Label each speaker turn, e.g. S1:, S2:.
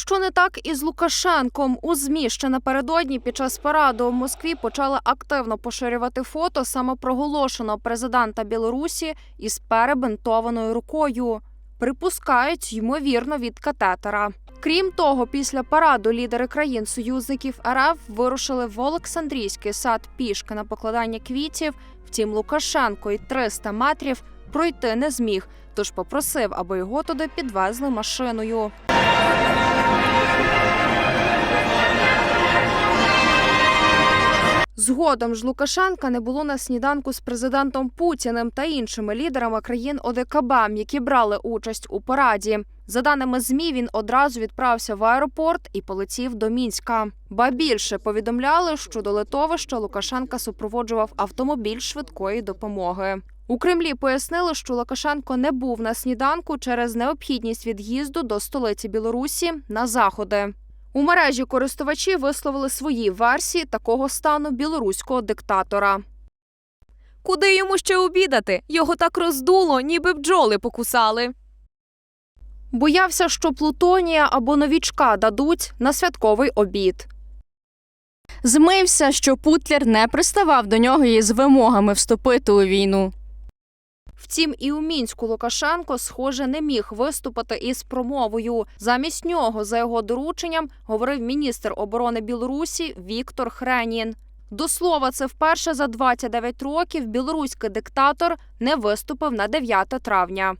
S1: Що не так із Лукашенком у змі ще напередодні під час параду в Москві почали активно поширювати фото самопроголошеного президента Білорусі із перебинтованою рукою. Припускають ймовірно від катетера. Крім того, після параду лідери країн-союзників РФ вирушили в Олександрійський сад пішки на покладання квітів. Втім, Лукашенко й 300 метрів пройти не зміг, тож попросив, аби його туди підвезли машиною. Згодом ж Лукашенка не було на сніданку з президентом Путіним та іншими лідерами країн ОДКБ, які брали участь у параді. За даними змі, він одразу відправився в аеропорт і полетів до мінська. Ба більше повідомляли, що до литовища Лукашенка супроводжував автомобіль швидкої допомоги. У Кремлі пояснили, що Лукашенко не був на сніданку через необхідність від'їзду до столиці Білорусі на заходи. У мережі користувачі висловили свої версії такого стану білоруського диктатора.
S2: Куди йому ще обідати? Його так роздуло, ніби бджоли покусали.
S1: Боявся, що Плутонія або новічка дадуть на святковий обід.
S3: Змився, що Путлер не приставав до нього із вимогами вступити у війну.
S1: Втім, і у мінську Лукашенко, схоже, не міг виступити із промовою. Замість нього, за його дорученням, говорив міністр оборони Білорусі Віктор Хренін. До слова, це вперше за 29 років білоруський диктатор не виступив на 9 травня.